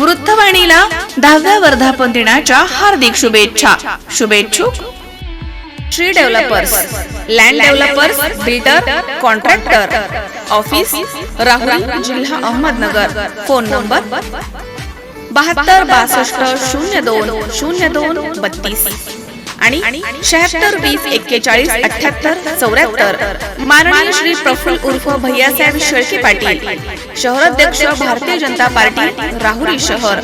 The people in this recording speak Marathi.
वृत्तवाणीला दहाव्या वर्धापन दिनाच्या हार्दिक शुभेच्छा. शुभेच्छुक. Shri developers land developers builder contractor office Rahuri जिल्हा अहमदनगर फोन नंबर बहात्तर बासष्ट शून्य दोन शून्य दोन बत्तीस. आणि शहात्तर वीस एक्केचाळीस अठ्याहत्तर चौऱ्याहत्तर. माननीय श्री प्रफुल्ल उर्फ भैयासाहेब शेळके पाटील शहराध्यक्ष भारतीय जनता पार्टी राहुरी शहर.